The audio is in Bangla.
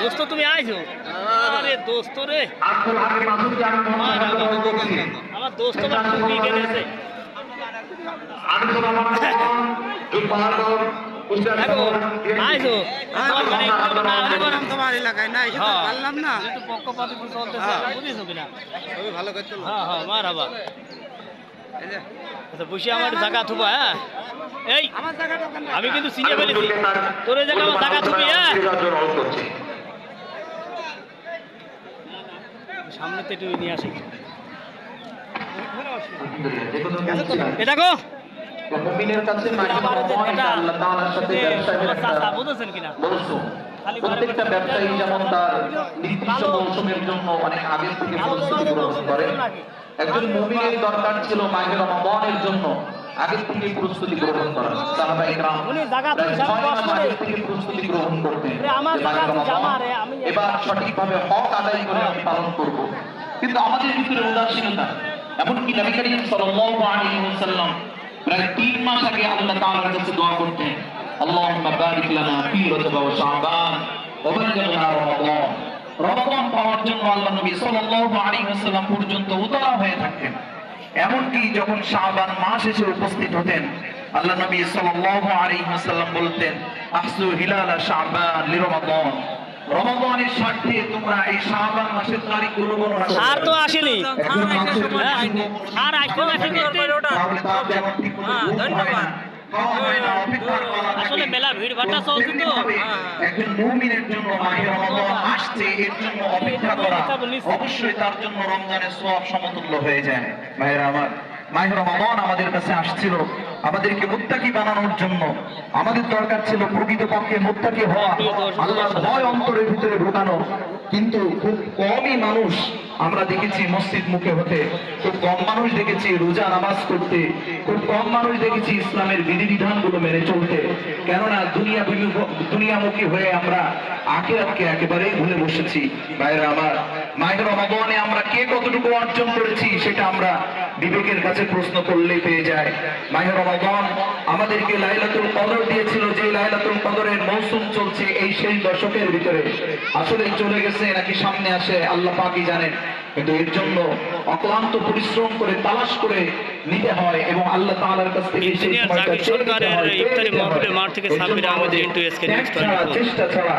দোস্ত তুমি আইছো? আরে দোস্ত রে। আমার দোস্ত আইছো? তোমার মানে তোমার এলাকায় না হ্যাঁ। পারলাম না। একটু পক্ষপাতি চলতেছে বুঝেছ কিনা? ভালো করতে হ্যাঁ হ্যাঁ মার হাবা আচ্ছা বসে আমার জায়গা থুবা হ্যাঁ? এই আমি কিন্তু চিনে ফেলেছি। তোর এই জায়গা আমার জায়গা থুবি হ্যাঁ? সামনে তো একটু নিয়ে আসি। দেখো মুমিনের কাছে এটা আল্লাহ তাআলার সাথে বুঝেছেন কিনা? প্রত্যেকটা ব্যবসায়ী যেমন তার নির্দিষ্ট মৌসুমের জন্য অনেক আগে থেকে প্রস্তুতি গ্রহণ করে। একজন মুমিনের দরকার ছিল মাহে রমাদানের জন্য। আগে থেকে প্রস্তুতি গ্রহণ করা সাহাবা ইকরাম উনি। আগে থেকে প্রস্তুতি গ্রহণ করতেন আমার জামা রে, আমি- এবার সঠিকভাবে হক আদায় করে আমি পালন করব। কিন্তু আমাদের ভিতরে উদাসীনতা। এমনকি নবী করিম সাল্লাল্লাহু আলাইহি ওয়াসাল্লাম প্রায় তিন মাস আগে আল্লাহ তাআলার কাছে দোয়া করতেন আল্লাহুম্মা বারিক লানা ফি রজব ওয়া শাবান ওয়া বাল্লিগনা রমাদান। রমাদান পাওয়ার জন্য আল্লাহ নবী সাল্লাল্লাহু আলাইহি ওয়াসাল্লাম পর্যন্ত উতলা হয়ে থাকতেন এমনকি যখন শাবান মাস এসে উপস্থিত হতেন আল্লাহ নবী সাল্লাল্লাহু আলাইহি ওয়াসাল্লাম বলতেন আহসু হিলালা শাবান লিরমাদান রমাদানের স্বার্থে তোমরা এই শাবান মাসের তারিখগুলো গণনা করো। আর তো আসেনি একজন মানুষের হ্যাঁ, আর না ঠিক না, ধন্যবাদ। আসলে মেলা ভিড় ভাট্টা চলছে তো। একজন মুমিনের জন্য মাহে রমাদান আসছে এর জন্য অপেক্ষা করা। অবশ্যই তার জন্য রমজানের সওয়াব সমতুল্য হয়ে যায়। ভাইরা আমার মাহে রমাদান আমাদের কাছে আসছিল। আমাদেরকে মুত্তাকি বানানোর জন্য। আমাদের দরকার ছিল প্রকৃতপক্ষে মুত্তাকি হওয়া। আল্লাহ ভয় অন্তরের ভিতরে ঢোকানো। কিন্তু খুব কমই মানুষ, আমরা দেখেছি মসজিদ মুখে হতে, খুব কম মানুষ দেখেছি রোজা নামাজ করতে খুব কম মানুষ দেখেছি ইসলামের বিধিবিধানগুলো মেনে চলতে। কেননা দুনিয়া দুনিয়ামুখী হয়ে আমরা আখেরাতকে একেবারেই ভুলে বসেছি। বাইরে আমার, মায়ের রমাদানে আমরা কে কতটুকু অর্জন করেছি, সেটা আমরা বিবেকের কাছে প্রশ্ন করলেই পেয়ে যায়। মাহের রমাদান আমাদেরকে লাইলাতুল কদর দিয়েছিল যে লাইলাতুল কদরের মৌসুম চলছে এই শেষ দশকের ভিতরে। আসলে চলে গেছে নাকি সামনে আসে আল্লাহ পাকই জানেন। কিন্তু এর জন্য অক্লান্ত পরিশ্রম করে তালাশ করে নিতে হয় এবং আল্লাহ তাআলার কাছ থেকে সেই সময়টা সরকারের ইফতারি নিতে মাঠ থেকে জন্য আমাদের ইন্টু এসকে নিউজ চেষ্টা ছাড়া